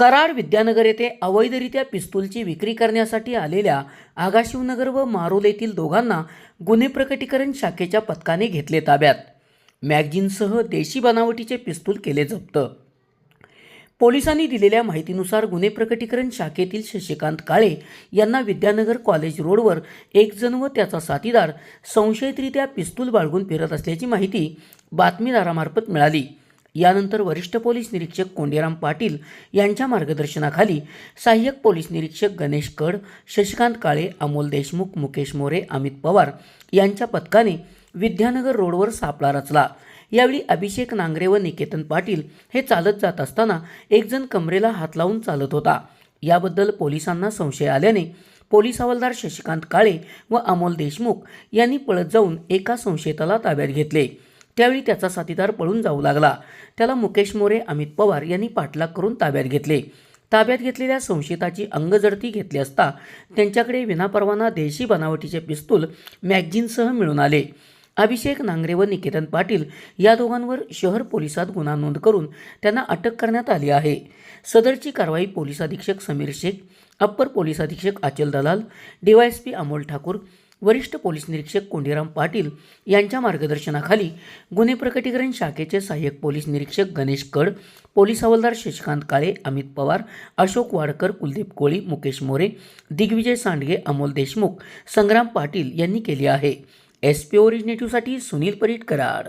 कराड विद्यानगर येथे अवैधरित्या पिस्तूलची विक्री करण्यासाठी आलेल्या आगाशिवनगर व मारोल येथील दोघांना गुन्हे प्रकटीकरण शाखेच्या पथकाने घेतले ताब्यात. मॅगझिनसह देशी बनावटीचे पिस्तूल केले जप्त. पोलिसांनी दिलेल्या माहितीनुसार गुन्हे प्रकटीकरण शाखेतील शशिकांत काळे यांना विद्यानगर कॉलेज रोडवर एक जण व त्याचा साथीदार संशयितरित्या पिस्तूल बाळगून फिरत असल्याची माहिती बातमीदारामार्फत मिळाली. यानंतर वरिष्ठ पोलीस निरीक्षक कोंडीराम पाटील यांच्या मार्गदर्शनाखाली सहाय्यक पोलीस निरीक्षक गणेश कड शशिकांत काळे अमोल देशमुख मुकेश मोरे अमित पवार यांच्या पथकाने विद्यानगर रोडवर सापळा रचला. यावेळी अभिषेक नांगरे व निकेतन पाटील हे चालत जात असताना एकजण कमरेला हात लावून चालत होता. याबद्दल पोलिसांना संशय आल्याने पोलीस हवालदार शशिकांत काळे व अमोल देशमुख यांनी पळत जाऊन एका संशयिताला ताब्यात घेतले. त्यावेळी त्याचा साथीदार पळून जाऊ लागला. त्याला मुकेश मोरे अमित पवार यांनी पाठलाग करून ताब्यात घेतले. ताब्यात घेतलेल्या संशयिताची अंगजडती घेतली असता त्यांच्याकडे विनापरवाना देशी बनावटीचे पिस्तूल मॅगझिनसह मिळून आले. अभिषेक नांगरे व निकेतन पाटील या दोघांवर शहर पोलिसात गुन्हा नोंद करून त्यांना अटक करण्यात आली आहे. सदरची कारवाई पोलीस अधीक्षक समीर शेख अप्पर पोलीस अधीक्षक अचल दलाल डीवायएसपी अमोल ठाकूर वरिष्ठ पोलीस निरीक्षक कोंडीराम पाटील यांच्या मार्गदर्शनाखाली गुन्हे प्रकटीकरण शाखेचे सहाय्यक पोलीस निरीक्षक गणेश कड पोलीस हवालदार शशिकांत काळे अमित पवार अशोक वाडकर कुलदीप कोळी मुकेश मोरे दिग्विजय सांडगे अमोल देशमुख संग्राम पाटील यांनी केली आहे. एस पी ओरिजिनेटिव्हसाठी सुनील परीट कराड.